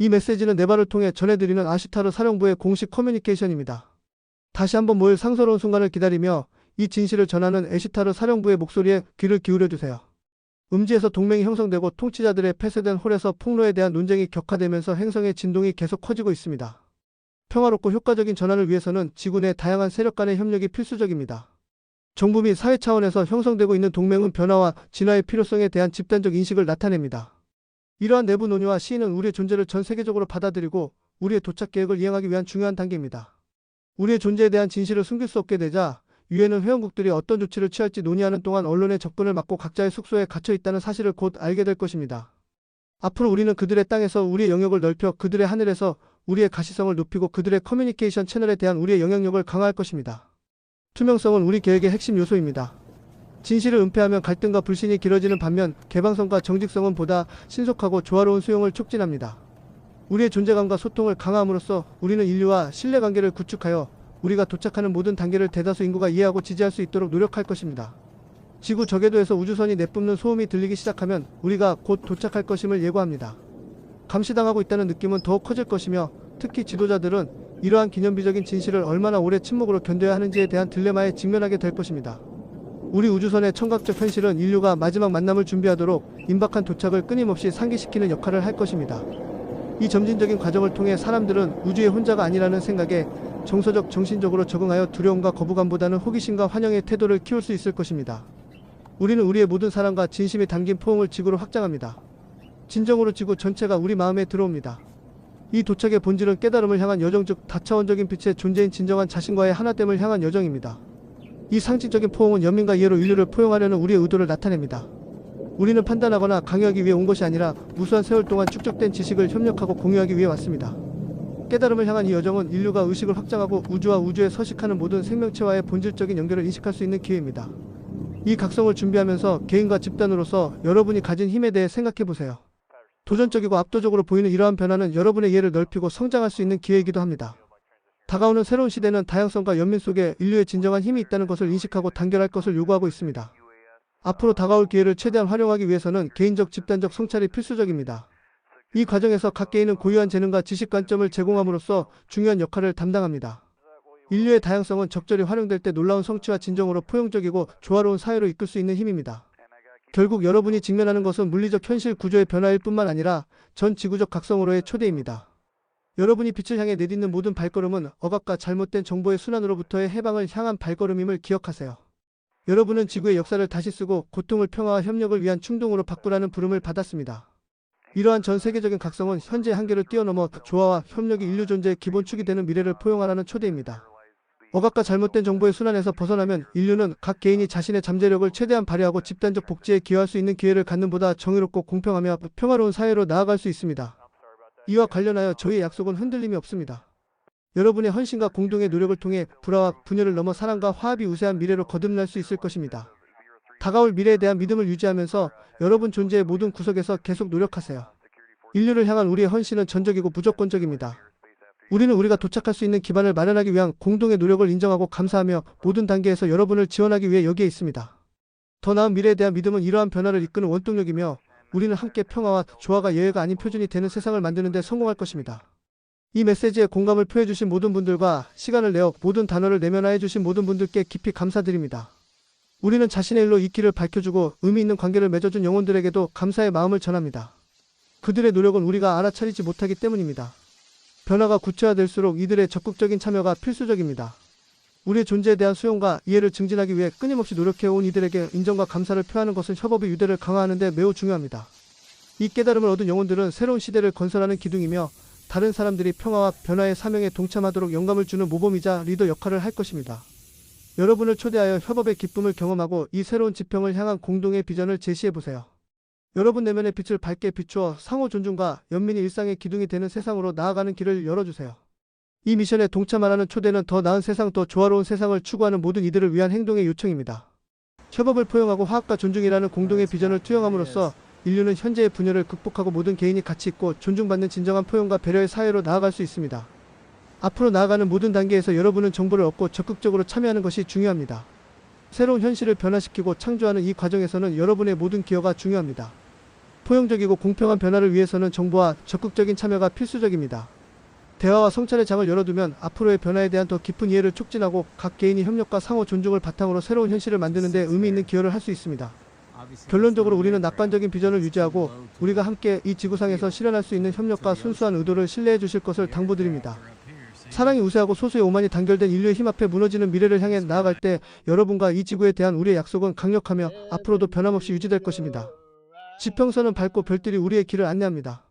이 메시지는 네바를 통해 전해드리는 아시타르 사령부의 공식 커뮤니케이션입니다. 다시 한번 모일 상서로운 순간을 기다리며 이 진실을 전하는 에시타르 사령부의 목소리에 귀를 기울여 주세요. 음지에서 동맹이 형성되고 통치자들의 폐쇄된 홀에서 폭로에 대한 논쟁이 격화되면서 행성의 진동이 계속 커지고 있습니다. 평화롭고 효과적인 전환을 위해서는 지구 내 다양한 세력 간의 협력이 필수적입니다. 정부 및 사회 차원에서 형성되고 있는 동맹은 변화와 진화의 필요성에 대한 집단적 인식을 나타냅니다. 이러한 내부 논의와 시인은 우리의 존재를 전 세계적으로 받아들이고 우리의 도착 계획을 이행하기 위한 중요한 단계입니다. 우리의 존재에 대한 진실을 숨길 수 없게 되자 유엔은 회원국들이 어떤 조치를 취할지 논의하는 동안 언론의 접근을 막고 각자의 숙소에 갇혀 있다는 사실을 곧 알게 될 것입니다. 앞으로 우리는 그들의 땅에서 우리의 영역을 넓혀 그들의 하늘에서 우리의 가시성을 높이고 그들의 커뮤니케이션 채널에 대한 우리의 영향력을 강화할 것입니다. 투명성은 우리 계획의 핵심 요소입니다. 진실을 은폐하면 갈등과 불신이 길어지는 반면 개방성과 정직성은 보다 신속하고 조화로운 수용을 촉진합니다. 우리의 존재감과 소통을 강화함으로써 우리는 인류와 신뢰관계를 구축하여 우리가 도착하는 모든 단계를 대다수 인구가 이해하고 지지할 수 있도록 노력할 것입니다. 지구 저궤도에서 우주선이 내뿜는 소음이 들리기 시작하면 우리가 곧 도착할 것임을 예고합니다. 감시당하고 있다는 느낌은 더욱 커질 것이며 특히 지도자들은 이러한 기념비적인 진실을 얼마나 오래 침묵으로 견뎌야 하는지에 대한 딜레마에 직면하게 될 것입니다. 우리 우주선의 청각적 현실은 인류가 마지막 만남을 준비하도록 임박한 도착을 끊임없이 상기시키는 역할을 할 것입니다. 이 점진적인 과정을 통해 사람들은 우주의 혼자가 아니라는 생각에 정서적 정신적으로 적응하여 두려움과 거부감보다는 호기심과 환영의 태도를 키울 수 있을 것입니다. 우리는 우리의 모든 사랑과 진심이 담긴 포옹을 지구로 확장합니다. 진정으로 지구 전체가 우리 마음에 들어옵니다. 이 도착의 본질은 깨달음을 향한 여정 즉 다차원적인 빛의 존재인 진정한 자신과의 하나됨을 향한 여정입니다. 이 상징적인 포옹은 연민과 이해로 인류를 포용하려는 우리의 의도를 나타냅니다. 우리는 판단하거나 강요하기 위해 온 것이 아니라 무수한 세월 동안 축적된 지식을 협력하고 공유하기 위해 왔습니다. 깨달음을 향한 이 여정은 인류가 의식을 확장하고 우주와 우주에 서식하는 모든 생명체와의 본질적인 연결을 인식할 수 있는 기회입니다. 이 각성을 준비하면서 개인과 집단으로서 여러분이 가진 힘에 대해 생각해 보세요. 도전적이고 압도적으로 보이는 이러한 변화는 여러분의 이해를 넓히고 성장할 수 있는 기회이기도 합니다. 다가오는 새로운 시대는 다양성과 연민 속에 인류의 진정한 힘이 있다는 것을 인식하고 단결할 것을 요구하고 있습니다. 앞으로 다가올 기회를 최대한 활용하기 위해서는 개인적 집단적 성찰이 필수적입니다. 이 과정에서 각 개인은 고유한 재능과 지식 관점을 제공함으로써 중요한 역할을 담당합니다. 인류의 다양성은 적절히 활용될 때 놀라운 성취와 진정으로 포용적이고 조화로운 사회로 이끌 수 있는 힘입니다. 결국 여러분이 직면하는 것은 물리적 현실 구조의 변화일 뿐만 아니라 전 지구적 각성으로의 초대입니다. 여러분이 빛을 향해 내딛는 모든 발걸음은 억압과 잘못된 정보의 순환으로부터의 해방을 향한 발걸음임을 기억하세요. 여러분은 지구의 역사를 다시 쓰고 고통을 평화와 협력을 위한 충동으로 바꾸라는 부름을 받았습니다. 이러한 전 세계적인 각성은 현재 한계를 뛰어넘어 조화와 협력이 인류 존재의 기본축이 되는 미래를 포용하라는 초대입니다. 억압과 잘못된 정보의 순환에서 벗어나면 인류는 각 개인이 자신의 잠재력을 최대한 발휘하고 집단적 복지에 기여할 수 있는 기회를 갖는 보다 정의롭고 공평하며 평화로운 사회로 나아갈 수 있습니다. 이와 관련하여 저희의 약속은 흔들림이 없습니다. 여러분의 헌신과 공동의 노력을 통해 불화와 분열을 넘어 사랑과 화합이 우세한 미래로 거듭날 수 있을 것입니다. 다가올 미래에 대한 믿음을 유지하면서 여러분 존재의 모든 구석에서 계속 노력하세요. 인류를 향한 우리의 헌신은 전적이고 무조건적입니다. 우리는 우리가 도착할 수 있는 기반을 마련하기 위한 공동의 노력을 인정하고 감사하며 모든 단계에서 여러분을 지원하기 위해 여기에 있습니다. 더 나은 미래에 대한 믿음은 이러한 변화를 이끄는 원동력이며 우리는 함께 평화와 조화가 예외가 아닌 표준이 되는 세상을 만드는 데 성공할 것입니다. 이 메시지에 공감을 표해 주신 모든 분들과 시간을 내어 모든 단어를 내면화해 주신 모든 분들께 깊이 감사드립니다. 우리는 자신의 일로 이 길을 밝혀주고 의미 있는 관계를 맺어준 영혼들에게도 감사의 마음을 전합니다. 그들의 노력은 우리가 알아차리지 못하기 때문입니다. 변화가 구체화될수록 이들의 적극적인 참여가 필수적입니다. 우리의 존재에 대한 수용과 이해를 증진하기 위해 끊임없이 노력해온 이들에게 인정과 감사를 표하는 것은 협업의 유대를 강화하는 데 매우 중요합니다. 이 깨달음을 얻은 영혼들은 새로운 시대를 건설하는 기둥이며 다른 사람들이 평화와 변화의 사명에 동참하도록 영감을 주는 모범이자 리더 역할을 할 것입니다. 여러분을 초대하여 협업의 기쁨을 경험하고 이 새로운 지평을 향한 공동의 비전을 제시해 보세요. 여러분 내면의 빛을 밝게 비추어 상호 존중과 연민이 일상의 기둥이 되는 세상으로 나아가는 길을 열어주세요. 이 미션에 동참하라는 초대는 더 나은 세상, 더 조화로운 세상을 추구하는 모든 이들을 위한 행동의 요청입니다. 협업을 포용하고 화합과 존중이라는 공동의 비전을 투영함으로써 인류는 현재의 분열을 극복하고 모든 개인이 가치 있고 존중받는 진정한 포용과 배려의 사회로 나아갈 수 있습니다. 앞으로 나아가는 모든 단계에서 여러분은 정보를 얻고 적극적으로 참여하는 것이 중요합니다. 새로운 현실을 변화시키고 창조하는 이 과정에서는 여러분의 모든 기여가 중요합니다. 포용적이고 공평한 변화를 위해서는 정보와 적극적인 참여가 필수적입니다. 대화와 성찰의 장을 열어두면 앞으로의 변화에 대한 더 깊은 이해를 촉진하고 각 개인이 협력과 상호 존중을 바탕으로 새로운 현실을 만드는 데 의미 있는 기여를 할 수 있습니다. 결론적으로 우리는 낙관적인 비전을 유지하고 우리가 함께 이 지구상에서 실현할 수 있는 협력과 순수한 의도를 신뢰해 주실 것을 당부드립니다. 사랑이 우세하고 소수의 오만이 단결된 인류의 힘 앞에 무너지는 미래를 향해 나아갈 때 여러분과 이 지구에 대한 우리의 약속은 강력하며 앞으로도 변함없이 유지될 것입니다. 지평선은 밝고 별들이 우리의 길을 안내합니다.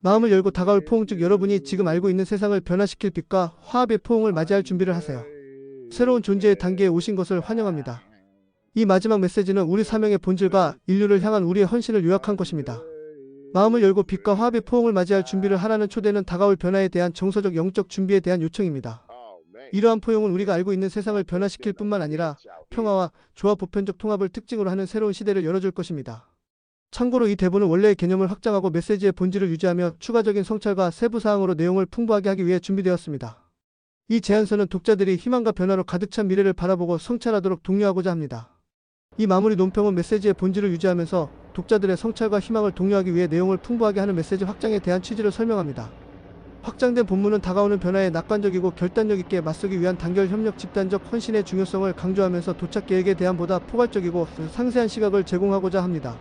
마음을 열고 다가올 포옹 즉 여러분이 지금 알고 있는 세상을 변화시킬 빛과 화합의 포옹을 맞이할 준비를 하세요. 새로운 존재의 단계에 오신 것을 환영합니다. 이 마지막 메시지는 우리 사명의 본질과 인류를 향한 우리의 헌신을 요약한 것입니다. 마음을 열고 빛과 화합의 포옹을 맞이할 준비를 하라는 초대는 다가올 변화에 대한 정서적 영적 준비에 대한 요청입니다. 이러한 포용은 우리가 알고 있는 세상을 변화시킬 뿐만 아니라 평화와 조화 보편적 통합을 특징으로 하는 새로운 시대를 열어줄 것입니다. 참고로 이 대본은 원래의 개념을 확장하고 메시지의 본질을 유지하며 추가적인 성찰과 세부 사항으로 내용을 풍부하게 하기 위해 준비되었습니다. 이 제안서는 독자들이 희망과 변화로 가득 찬 미래를 바라보고 성찰하도록 독려하고자 합니다. 이 마무리 논평은 메시지의 본질을 유지하면서 독자들의 성찰과 희망을 독려하기 위해 내용을 풍부하게 하는 메시지 확장에 대한 취지를 설명합니다. 확장된 본문은 다가오는 변화에 낙관적이고 결단력 있게 맞서기 위한 단결 협력 집단적 헌신의 중요성을 강조하면서 도착 계획에 대한 보다 포괄적이고 상세한 시각을 제공하고자 합니다.